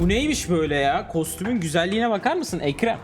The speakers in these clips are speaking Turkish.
Bu neymiş böyle ya? Kostümün güzelliğine bakar mısın Ekrem?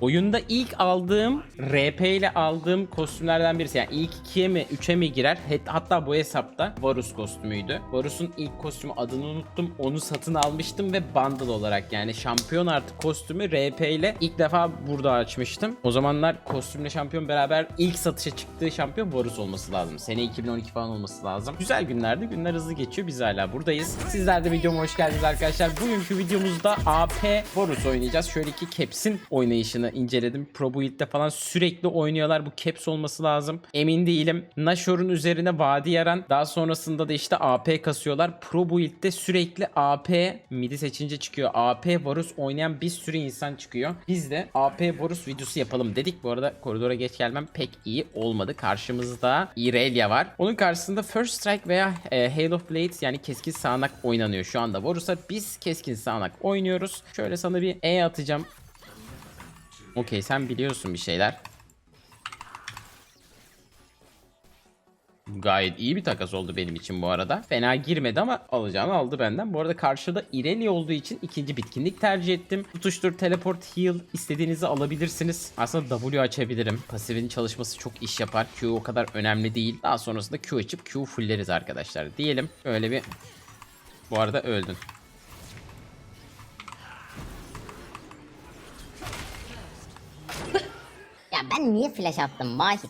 Oyunda ilk aldığım RP ile aldığım kostümlerden birisi. Yani ilk ikiye mi 3'e mi girer? Hatta bu hesapta Varus kostümüydü. Varus'un ilk kostümü adını unuttum. Onu satın almıştım ve bundle olarak yani şampiyon artı kostümü RP ile ilk defa burada açmıştım. O zamanlar kostümle şampiyon beraber ilk satışa çıktığı şampiyon Varus olması lazım. Sene 2012 falan olması lazım. Güzel günlerdi. Günler hızlı geçiyor. Biz hala buradayız. Sizler de videoma hoş geldiniz arkadaşlar. Bugünkü videomuzda AP Varus oynayacağız. Şöyle ki Caps'in oynayışını inceledim. Pro Build'de falan sürekli oynuyorlar. Bu Caps olması lazım. Emin değilim. Nashor'un üzerine vadi yaran. Daha sonrasında da işte AP kasıyorlar. Pro Build'de sürekli AP midi seçince çıkıyor. AP Varus oynayan bir sürü insan çıkıyor. Biz de AP Varus videosu yapalım dedik. Bu arada koridora geç gelmem pek iyi olmadı. Karşımızda Irelia var. Onun karşısında First Strike veya e, Hail of Blades yani keskin sağanak oynanıyor şu anda Varus'a. Biz keskin sağanak oynuyoruz. Şöyle sana bir E atacağım. Okey sen biliyorsun bir şeyler. Gayet iyi bir takas oldu benim için bu arada. Fena girmedi ama alacağını aldı benden. Bu arada karşıda Irelia olduğu için ikinci bitkinlik tercih ettim. Tutuştur, teleport, heal istediğinizi alabilirsiniz. Aslında W açabilirim. Pasifin çalışması çok iş yapar. Q o kadar önemli değil. Daha sonrasında Q açıp Q fulleriz arkadaşlar. Diyelim öyle bir... Bu arada öldün. Ben niye flash attım Mahit?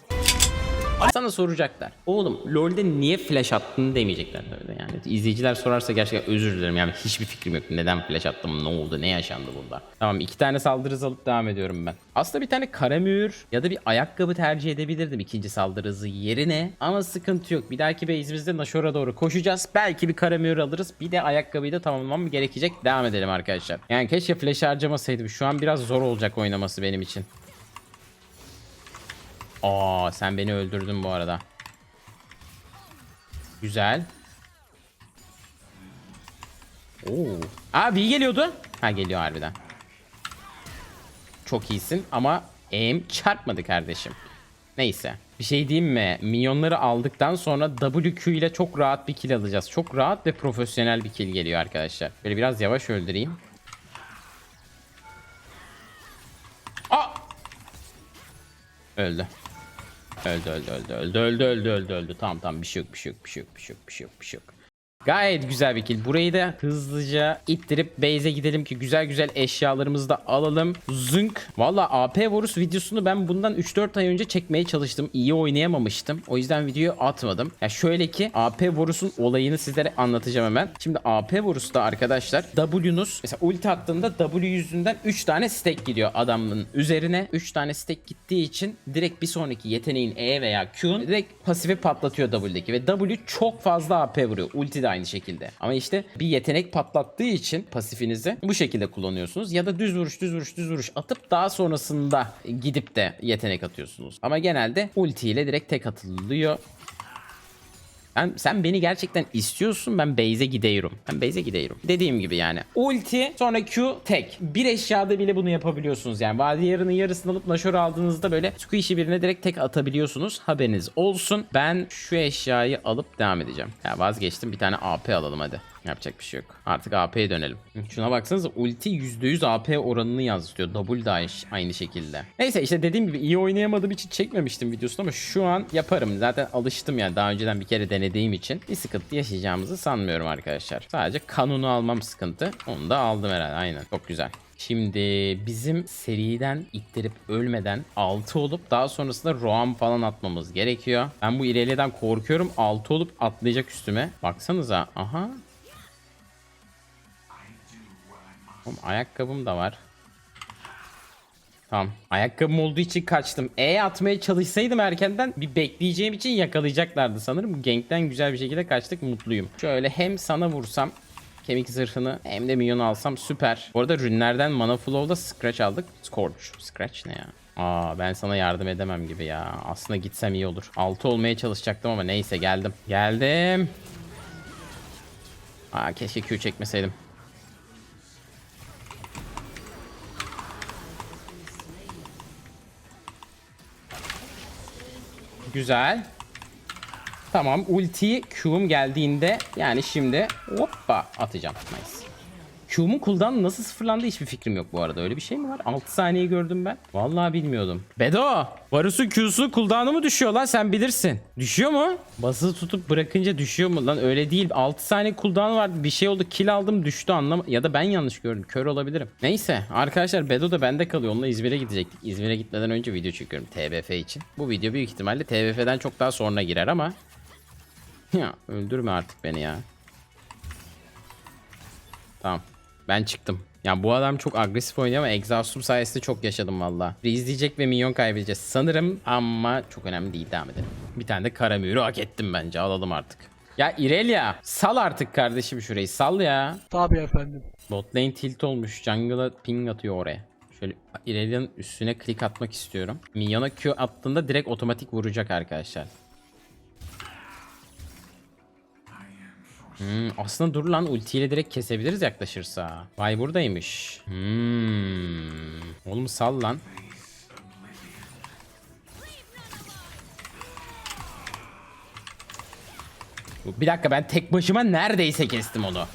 Sana soracaklar. Oğlum LoL'de niye flash attın demeyecekler de yani. İzleyiciler sorarsa gerçekten özür dilerim. Yani hiçbir fikrim yok. Neden flash attım, ne oldu, ne yaşandı burada. Tamam iki tane saldırı alıp devam ediyorum ben. Aslında bir tane kara mühür ya da bir ayakkabı tercih edebilirdim ikinci saldırı hızı yerine. Ama sıkıntı yok. Bir dahaki base'imizde Nashor'a doğru koşacağız. Belki bir kara mühür alırız. Bir de ayakkabıyı da tamamlamam gerekecek. Devam edelim arkadaşlar. Yani keşke flash harcamasaydım. Şu an biraz zor olacak oynaması benim için. Aa sen beni öldürdün bu arada. Güzel. Oo. Aa bir geliyordu. Ha geliyor harbiden. Çok iyisin ama aim çarpmadı kardeşim. Neyse. Bir şey diyeyim mi? Minyonları aldıktan sonra WQ ile çok rahat bir kill alacağız. Çok rahat ve profesyonel bir kill geliyor arkadaşlar. Böyle biraz yavaş öldüreyim. Aa! Öldü. Öldü öldü öldü öldü öldü öldü öldü öldü. Tamam tamam bir şey yok bir şey yok bir şey yok bir şey yok bir şey yok bir şey yok. Gayet güzel bir kill. Burayı da hızlıca ittirip base'e gidelim ki güzel güzel eşyalarımızı da alalım. Zınk. Valla AP Varus videosunu ben bundan 3-4 ay önce çekmeye çalıştım. İyi oynayamamıştım. O yüzden videoyu atmadım. Ya şöyle ki AP Varus'un olayını sizlere anlatacağım hemen. Şimdi AP Varus'ta arkadaşlar W'nuz mesela ulti attığında W yüzünden 3 tane stack gidiyor adamın üzerine. 3 tane stack gittiği için direkt bir sonraki yeteneğin E veya Q'un direkt pasifi patlatıyor W'deki ve W çok fazla AP vuruyor. Ulti de aynı şekilde. Ama işte bir yetenek patlattığı için pasifinizi bu şekilde kullanıyorsunuz. Ya da düz vuruş düz vuruş düz vuruş atıp daha sonrasında gidip de yetenek atıyorsunuz. Ama genelde ulti ile direkt tek atılıyor. Ben, sen beni gerçekten istiyorsun ben base'e gidiyorum. Ben base'e gidiyorum. Dediğim gibi yani. Ulti sonra Q tek. Bir eşyada bile bunu yapabiliyorsunuz yani. Vadi yarının yarısını alıp Nashor aldığınızda böyle Squishy birine direkt tek atabiliyorsunuz. Haberiniz olsun. Ben şu eşyayı alıp devam edeceğim. Ya vazgeçtim bir tane AP alalım hadi. Yapacak bir şey yok. Artık AP'ye dönelim. Şuna baksanıza ulti %100 AP oranını yansıtıyor. Double da aynı şekilde. Neyse işte dediğim gibi iyi oynayamadığım için çekmemiştim videosunu ama şu an yaparım. Zaten alıştım yani daha önceden bir kere denediğim için. Bir sıkıntı yaşayacağımızı sanmıyorum arkadaşlar. Sadece kanunu almam sıkıntı. Onu da aldım herhalde aynen. Çok güzel. Şimdi bizim seriden ittirip ölmeden 6 olup daha sonrasında Roam falan atmamız gerekiyor. Ben bu Irelia'dan korkuyorum. 6 olup atlayacak üstüme. Baksanıza. Aha. Oğlum, ayakkabım da var. Tamam. Ayakkabım olduğu için kaçtım. E atmaya çalışsaydım erkenden bir bekleyeceğim için yakalayacaklardı sanırım. Gank'ten güzel bir şekilde kaçtık. Mutluyum. Şöyle hem sana vursam kemik zırhını hem de minyon alsam süper. Bu arada rünlerden mana flow'da scratch aldık. Scorch. Scratch ne ya? Aa ben sana yardım edemem gibi ya. Aslında gitsem iyi olur. 6 olmaya çalışacaktım ama neyse geldim. Geldim. Aa keşke Q çekmeseydim. Güzel. Tamam ultiyi Q'um geldiğinde yani şimdi hoppa atacağım. Nice. Q'mun cooldown'u nasıl sıfırlandı hiçbir fikrim yok bu arada. Öyle bir şey mi var? 6 saniye gördüm ben. Vallahi bilmiyordum. Bedo! Varus'un Q'su cooldown'u mu düşüyor lan sen bilirsin. Düşüyor mu? Basılı tutup bırakınca düşüyor mu lan? Öyle değil. 6 saniye cooldown vardı. Bir şey oldu. Kill aldım düştü anlam Ya da ben yanlış gördüm. Kör olabilirim. Neyse. Arkadaşlar Bedo da bende kalıyor. Onunla İzmir'e gidecektik. İzmir'e gitmeden önce video çekiyorum TBF için. Bu video büyük ihtimalle TBF'den çok daha sonra girer ama ya öldürme artık beni ya. Tamam. Ben çıktım. Ya bu adam çok agresif oynuyor ama exhaust'um sayesinde çok yaşadım valla. izleyecek ve minyon kaybedeceğiz sanırım ama çok önemli değil devam edelim. Bir tane de kara mühürü hak ettim bence alalım artık. Ya Irelia sal artık kardeşim şurayı sal ya. Tabii efendim. Bot lane tilt olmuş jungle'a ping atıyor oraya. Şöyle Irelia'nın üstüne klik atmak istiyorum. Minyona Q attığında direkt otomatik vuracak arkadaşlar. Hmm, aslında dur lan ultiyle direkt kesebiliriz yaklaşırsa. Vay buradaymış. Hmm. Oğlum sal lan. Bir dakika ben tek başıma neredeyse kestim onu.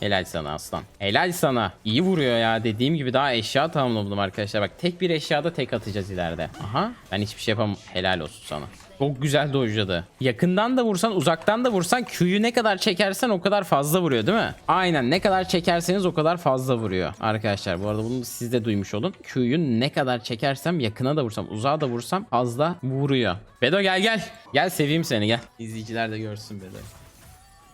Helal sana aslan. Helal sana. İyi vuruyor ya. Dediğim gibi daha eşya tamamladım arkadaşlar. Bak tek bir eşyada tek atacağız ileride. Aha. Ben hiçbir şey yapamam. Helal olsun sana. Çok güzel dojladı. Yakından da vursan uzaktan da vursan Q'yu ne kadar çekersen o kadar fazla vuruyor değil mi? Aynen ne kadar çekerseniz o kadar fazla vuruyor. Arkadaşlar bu arada bunu siz de duymuş olun. Q'yu ne kadar çekersem yakına da vursam uzağa da vursam fazla vuruyor. Bedo gel gel. Gel seveyim seni gel. İzleyiciler de görsün Bedo'yu.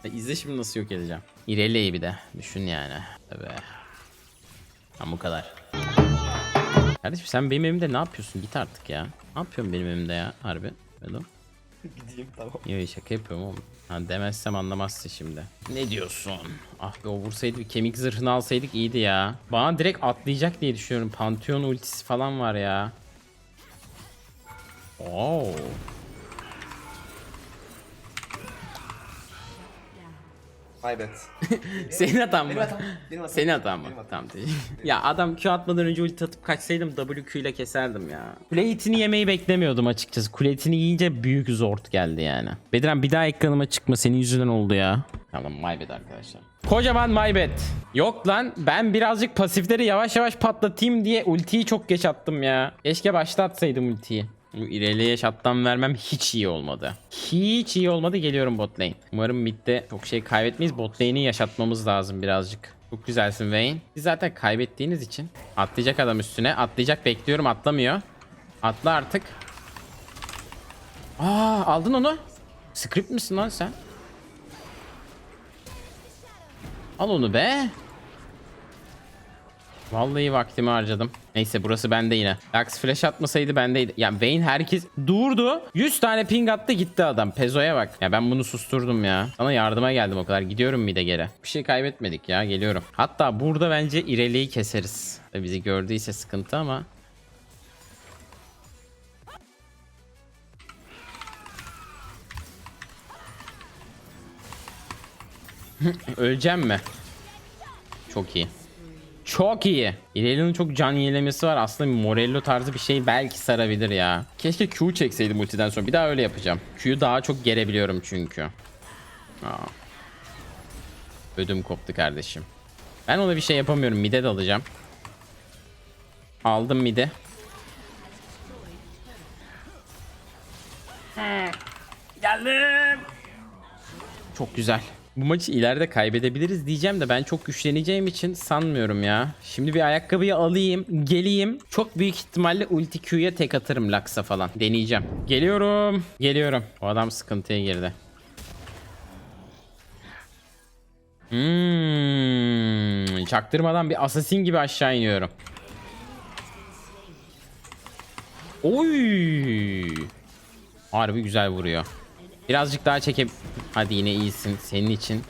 İzle şimdi nasıl yok edeceğim. İrelia'yı bir de. Düşün yani. Tabii. Ama bu kadar. Kardeşim sen benim evimde ne yapıyorsun? Git artık ya. Ne yapıyorsun benim evimde ya? Harbi. Bedo. Gideyim tamam. Yok şaka yapıyorum oğlum. Ha, demezsem anlamazsın şimdi. Ne diyorsun? Ah be o vursaydı bir kemik zırhını alsaydık iyiydi ya. Bana direkt atlayacak diye düşünüyorum. Pantheon ultisi falan var ya. Oo. Kaybet. Senin hatan mı? Benim hatam. Benim hatam. Senin hatan mı? Benim hatam. Tamam teşekkür Ya adam Q atmadan önce ulti atıp kaçsaydım WQ ile keserdim ya. Kule itini yemeyi beklemiyordum açıkçası. Kule itini yiyince büyük zort geldi yani. Bediren bir daha ekranıma çıkma senin yüzünden oldu ya. Tamam my bad arkadaşlar. Kocaman my bad. Yok lan ben birazcık pasifleri yavaş yavaş patlatayım diye ultiyi çok geç attım ya. Keşke başta atsaydım ultiyi. Bu ileriye şattan vermem hiç iyi olmadı. Hiç iyi olmadı. Geliyorum bot lane. Umarım midde çok şey kaybetmeyiz. Bot lane'i yaşatmamız lazım birazcık. Çok güzelsin Vayne. Siz zaten kaybettiğiniz için. Atlayacak adam üstüne. Atlayacak bekliyorum atlamıyor. Atla artık. Aa aldın onu. Script misin lan sen? Al onu be. Vallahi vaktimi harcadım. Neyse burası bende yine. Lux flash atmasaydı bendeydi. Ya Vayne herkes durdu. 100 tane ping attı gitti adam. Pezo'ya bak. Ya ben bunu susturdum ya. Sana yardıma geldim o kadar. Gidiyorum mi de geri. Bir şey kaybetmedik ya. Geliyorum. Hatta burada bence İreli'yi keseriz. Bizi gördüyse sıkıntı ama. Öleceğim mi? Çok iyi. Çok iyi. İrelia'nın çok can yenilemesi var. Aslında Morello tarzı bir şey belki sarabilir ya. Keşke Q çekseydim ultiden sonra. Bir daha öyle yapacağım. Q'yu daha çok gerebiliyorum çünkü. Aa. Ödüm koptu kardeşim. Ben ona bir şey yapamıyorum. Mid'e de alacağım. Aldım mid'e. Geldim. Çok güzel. Bu maçı ileride kaybedebiliriz diyeceğim de ben çok güçleneceğim için sanmıyorum ya. Şimdi bir ayakkabıyı alayım, geleyim. Çok büyük ihtimalle ulti Q'ya tek atarım Lux'a falan. Deneyeceğim. Geliyorum. Geliyorum. O adam sıkıntıya girdi. Hmm, çaktırmadan bir assassin gibi aşağı iniyorum. Oy! Harbi güzel vuruyor. Birazcık daha çekip... Hadi yine iyisin senin için.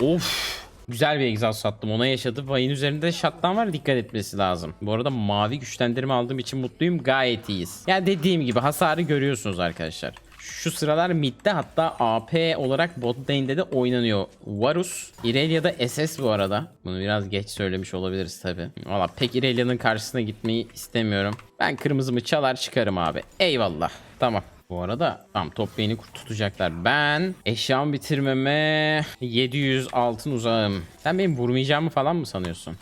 Of. Güzel bir egzoz sattım. Ona yaşadı. Vayne üzerinde shutdown var. Dikkat etmesi lazım. Bu arada mavi güçlendirme aldığım için mutluyum. Gayet iyiyiz. Ya dediğim gibi hasarı görüyorsunuz arkadaşlar. Şu sıralar midde hatta AP olarak bot lane'de de oynanıyor. Varus, Irelia'da SS bu arada. Bunu biraz geç söylemiş olabiliriz tabi. Valla pek Irelia'nın karşısına gitmeyi istemiyorum. Ben kırmızımı çalar çıkarım abi. Eyvallah. Tamam. Bu arada tamam top kurt- tutacaklar. Ben eşyamı bitirmeme 700 altın uzağım. Sen benim vurmayacağımı falan mı sanıyorsun?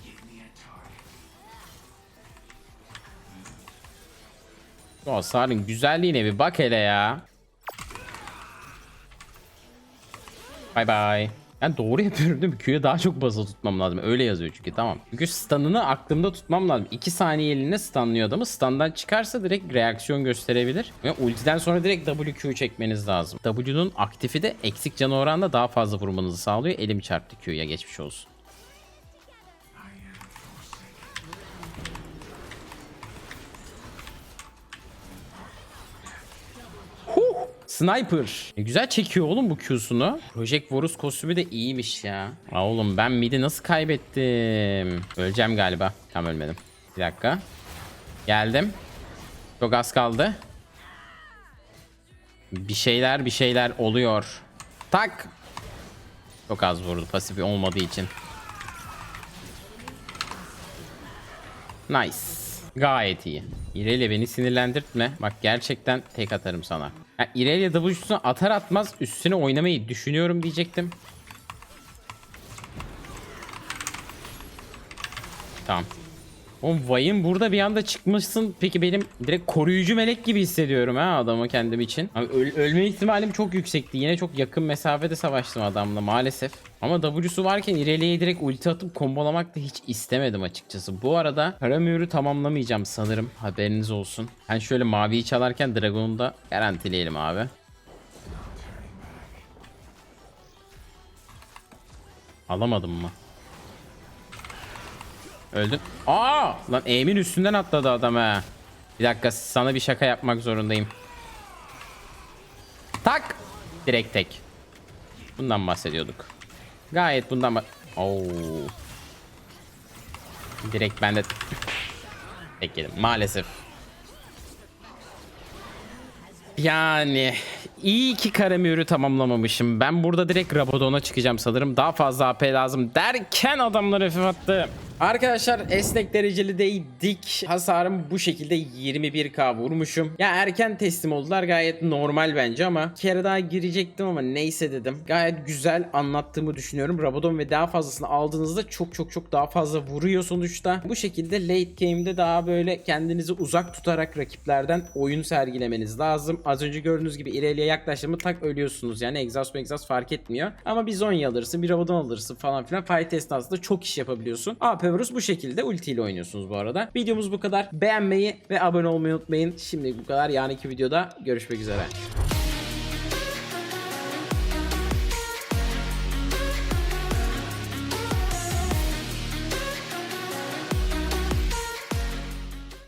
O hasarın güzelliğine bir bak hele ya. Bay bay. Ben doğru yapıyorum değil mi? Q'ya daha çok basılı tutmam lazım. Öyle yazıyor çünkü tamam. Çünkü stun'ını aklımda tutmam lazım. 2 saniye eline stunlıyor adamı. Stun'dan çıkarsa direkt reaksiyon gösterebilir. Ve ultiden sonra direkt WQ çekmeniz lazım. W'nun aktifi de eksik canı oranla daha fazla vurmanızı sağlıyor. Elim çarptı Q'ya geçmiş olsun. Sniper. E, güzel çekiyor oğlum bu Q'sunu. Project Varus kostümü de iyiymiş ya. Aa, oğlum ben midi nasıl kaybettim? Öleceğim galiba. Tam ölmedim. Bir dakika. Geldim. Çok az kaldı. Bir şeyler bir şeyler oluyor. Tak. Çok az vurdu pasifi olmadığı için. Nice. Gayet iyi. İrelia beni sinirlendirtme. Bak gerçekten tek atarım sana. Ha, İrelia W'sunu atar atmaz üstüne oynamayı düşünüyorum diyecektim. Tamam. Oğlum Vay'ın burada bir anda çıkmışsın. Peki benim direkt koruyucu melek gibi hissediyorum ha adamı kendim için. Abi öl- ölme ihtimalim çok yüksekti. Yine çok yakın mesafede savaştım adamla maalesef. Ama W'su varken ileriye direkt ulti atıp kombolamak da hiç istemedim açıkçası. Bu arada Karamür'ü tamamlamayacağım sanırım. Haberiniz olsun. Ben şöyle maviyi çalarken Dragon'u da garantileyelim abi. Alamadım mı? Öldün. Aa! Lan Emin üstünden atladı adam ha. Bir dakika sana bir şaka yapmak zorundayım. Tak! Direkt tek. Bundan bahsediyorduk. Gayet bundan bak. Oo. Direkt ben de tek yedim maalesef. Yani iyi ki Karamür'ü tamamlamamışım. Ben burada direkt Rabadon'a çıkacağım sanırım. Daha fazla AP lazım derken adamlar FF attı. Arkadaşlar esnek dereceli değdik. Hasarım bu şekilde 21k vurmuşum. Ya erken teslim oldular gayet normal bence ama bir kere daha girecektim ama neyse dedim. Gayet güzel anlattığımı düşünüyorum. Rabadon ve daha fazlasını aldığınızda çok çok çok daha fazla vuruyor sonuçta. Bu şekilde late game'de daha böyle kendinizi uzak tutarak rakiplerden oyun sergilemeniz lazım. Az önce gördüğünüz gibi ileriye yaklaştığımı tak ölüyorsunuz. Yani exhaust exhaust fark etmiyor. Ama bir Zonya alırsın, bir Rabadon alırsın falan filan. Fight esnasında çok iş yapabiliyorsun. AP Varus bu şekilde ulti ile oynuyorsunuz bu arada. Videomuz bu kadar. Beğenmeyi ve abone olmayı unutmayın. Şimdi bu kadar. Yarınki videoda görüşmek üzere.